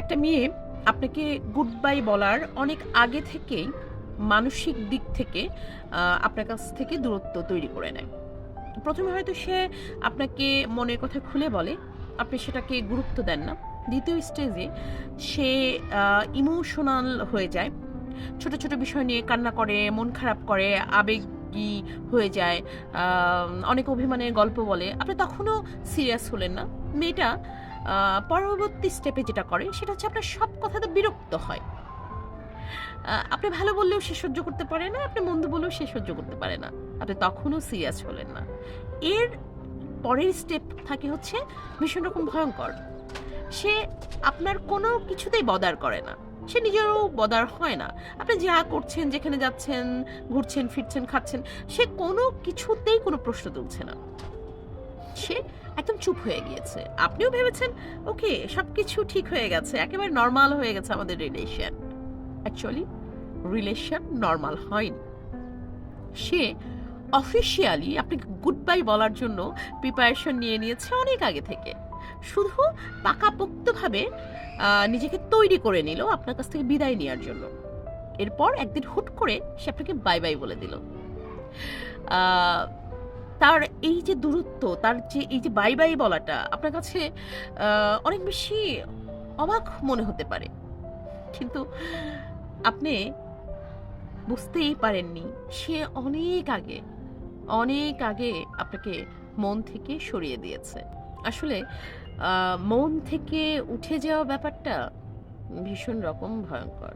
একটা মেয়ে আপনাকে গুড বাই বলার অনেক আগে থেকেই মানসিক দিক থেকে আপনার কাছ থেকে দূরত্ব তৈরি করে নেয়। প্রথমে হয়তো সে আপনাকে মনের কথা খুলে বলে, আপনি সেটাকে গুরুত্ব দেন না। দ্বিতীয় স্টেজে সে ইমোশনাল হয়ে যায়, ছোট ছোট বিষয় নিয়ে কান্না করে, মন খারাপ করে, আবেগী হয়ে যায় অনেক অভিমানের গল্প বলে। আপনি তখনও সিরিয়াস হলেন না। মেয়েটা পরবর্তী স্টেপে যেটা করে সেটা হচ্ছে আপনার সব কথাতে বিরক্ত হয়। আপনি ভালো বললেও সে সহ্য করতে পারে না, আপনি মন্দ বললেও সে সহ্য করতে পারে না। আপনি তখনও সিরিয়াস হলেন না। এর পরের স্টেপ থাকে হচ্ছে ভীষণ রকম ভয়ঙ্কর। সে আপনার কোনো কিছুতেই বদার করে না। সে নিজেরও বদার হয় না। আপনি যা করছেন, যেখানে যাচ্ছেন, ঘুরছেন, ফিরছেন, খাচ্ছেন, সে কোনো কিছুতেই কোনো প্রশ্ন তুলছে না। চুপ হয়ে গিয়েছে। আপনিও ভেবেছেন, ওকে সব কিছু ঠিক হয়ে গেছে, একেবারে নর্মাল হয়ে গেছে আমাদের রিলেশন অ্যাকচুয়ালি রিলেশন নর্মাল হয়নি। সে অফিসিয়ালি আপনি গুড বাই বলার জন্য প্রিপারেশন নিয়ে নিয়েছে অনেক আগে থেকে। শুধু পাকাপোক্তভাবে নিজেকে তৈরি করে নিল আপনার কাছ থেকে বিদায় নেওয়ার জন্য। এরপর একদিন হুট করে সে আপনাকে বাই বাই বলে দিল। তার এই যে দূরত্ব, তার যে এই যে বাই বাই বলাটা আপনার কাছে অনেক বেশি অবাক মনে হতে পারে। কিন্তু আপনি বুঝতেই পারেননি, সে অনেক আগে অনেক আগে আপনাকে মন থেকে সরিয়ে দিয়েছে। আসলে মন থেকে উঠে যাওয়া ব্যাপারটা ভীষণ রকম ভয়ঙ্কর।